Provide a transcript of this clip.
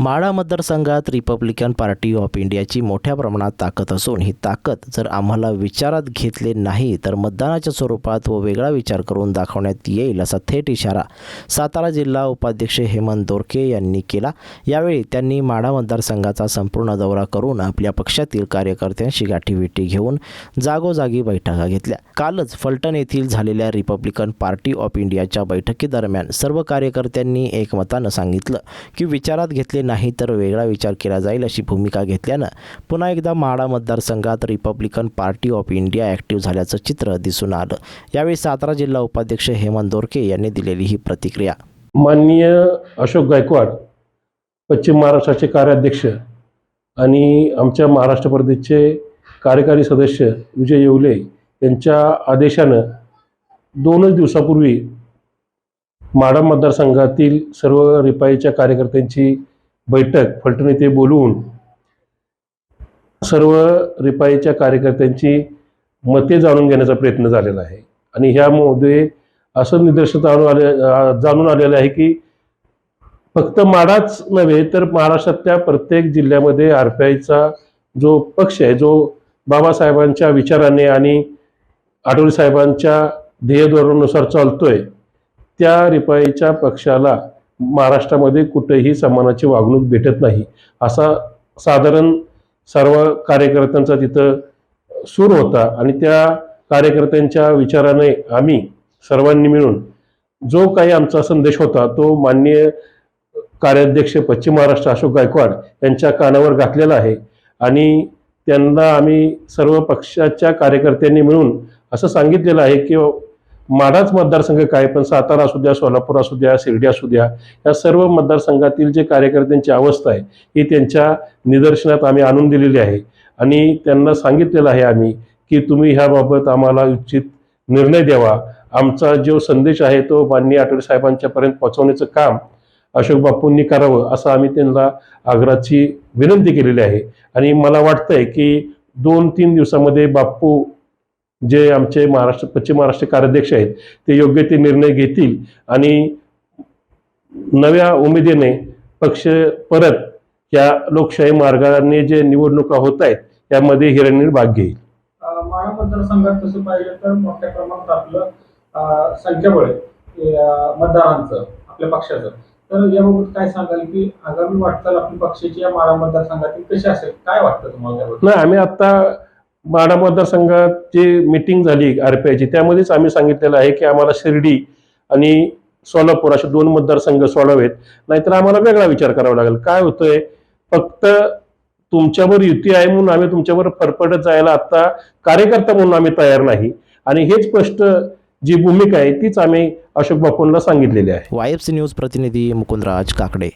माढा मतदारसंघात Republican party of इंडियाची मोठ्या प्रमाणात ताकद असून ही ताकद जर आम्हाला विचारात घेतले नाही तर मतदानाच्या स्वरूपात व वेगळा विचार करून दाखवण्यात येईल असा थेट इशारा सातारा जिल्हा उपाध्यक्ष हेमंत दोरके यांनी केला. यावेळी त्यांनी माढा मतदारसंघाचा संपूर्ण दौरा करून आपल्या पक्षातील कार्यकर्त्यांशी गाठीभेटी घेऊन जागोजागी बैठका घेतल्या. कालच फलटण येथील झालेल्या रिपब्लिकन पार्टी ऑफ इंडियाच्या बैठकीदरम्यान सर्व कार्यकर्त्यांनी एकमतानं सांगितलं की विचारात घेतले नाही तर वेगळा विचार केला जाईल अशी भूमिका घेतल्यानं पुन्हा एकदा म्हाडा मतदारसंघात Republican party of India active झाल्याचं चित्र दिसून आलं. यावेळी सातारा जिल्हा उपाध्यक्ष हेमंत दोरके यांनी दिलेली ही प्रतिक्रिया. माननीय अशोक गायकवाड पश्चिम महाराष्ट्राचे कार्याध्यक्ष आणि आमच्या महाराष्ट्र प्रदेशचे कार्यकारी सदस्य विजय येवले यांच्या आदेशानं दोनच दिवसापूर्वी माडा मतदारसंघातील सर्व रिपाईच्या कार्यकर्त्यांची बैठक फलटण येथे बोलवून सर्व रिपाईच्या कार्यकर्त्यांची मते जाणून घेण्याचा प्रयत्न झालेला आहे. आणि ह्यामध्ये असं निदर्शनात जाणून आले जाणून आलेलं आहे की फक्त माडाच नव्हे तर महाराष्ट्रातल्या प्रत्येक जिल्ह्यामध्ये आर पी आयचा जो पक्ष आहे जो बाबासाहेबांच्या विचाराने आणि आठवले साहेबांच्या ध्येयधोरणानुसार चालतोय त्या रिपाईच्या पक्षाला महाराष्ट्रामध्ये कुठेही समानाची वागणूक भेटत नाही. असा साधारण सर्व कार्यकर्त्यांचा तिथं सूर होता आणि त्या कार्यकर्त्यांच्या विचाराने आम्ही सर्वांनी मिळून जो काही आमचा संदेश होता तो माननीय कार्याध्यक्ष पश्चिम महाराष्ट्र अशोक गायकवाड यांच्या कानावर घातलेला आहे आणि त्यांना आम्ही सर्व पक्षाच्या कार्यकर्त्यांनी मिळून असं सांगितलेलं आहे की माढाच मतदारसंघ काय पण सातारा असू द्या सोलापूर असू द्या शिर्डी असू द्या या सर्व मतदारसंघातील जे कार्यकर्त्यांची अवस्था आहे ही त्यांच्या निदर्शनात आम्ही आणून दिलेली आहे. आणि त्यांना सांगितलेलं आहे आम्ही की तुम्ही ह्याबाबत आम्हाला उचित निर्णय द्यावा. आमचा जो संदेश आहे तो माननीय आठवले साहेबांच्यापर्यंत पोहोचवण्याचं काम अशोक बापूंनी करावं असं आम्ही त्यांना आग्रहाची विनंती केलेली आहे. आणि मला वाटतंय की दोन तीन दिवसामध्ये बापू जे आमचे महाराष्ट्र पश्चिम महाराष्ट्र कार्याध्यक्ष आहेत ते योग्य ते निर्णय घेतील आणि नव्या उमेदीने पक्ष परत या लोकशाही मार्गाने जे निवडणुका होत आहेत त्यामध्ये हिरण्य भाग घेईल. माढा मतदारसंघात तसं पाहिलं तर मोठ्या प्रमाणात आपलं संख्याबळ मतदारांचं आपल्या पक्षाचं. तर याबाबत काय सांगाल की आगामी वाटचाल आपली पक्षाची या माढा मतदारसंघातील कशी असेल? काय वाटतं तुम्हाला नाही आम्ही आता माडा मतदारसंघात जे मिटिंग झाली आर पी आयची. त्यामध्येच आम्ही सांगितलेलं आहे की आम्हाला शिर्डी आणि सोलापूर असे दोन मतदारसंघ सोडावेत. नाहीतर आम्हाला वेगळा विचार करावा लागेल. काय होतंय? फक्त तुमच्यावर युती आहे म्हणून आम्ही तुमच्यावर फरफडत जायला आता कार्यकर्ता म्हणून आम्ही तयार नाही. आणि हेच स्पष्ट जी भूमिका आहे तीच आम्ही अशोक बापूंना सांगितलेली आहे. वायब्स न्यूज प्रतिनिधी मुकुंदराज काकडे.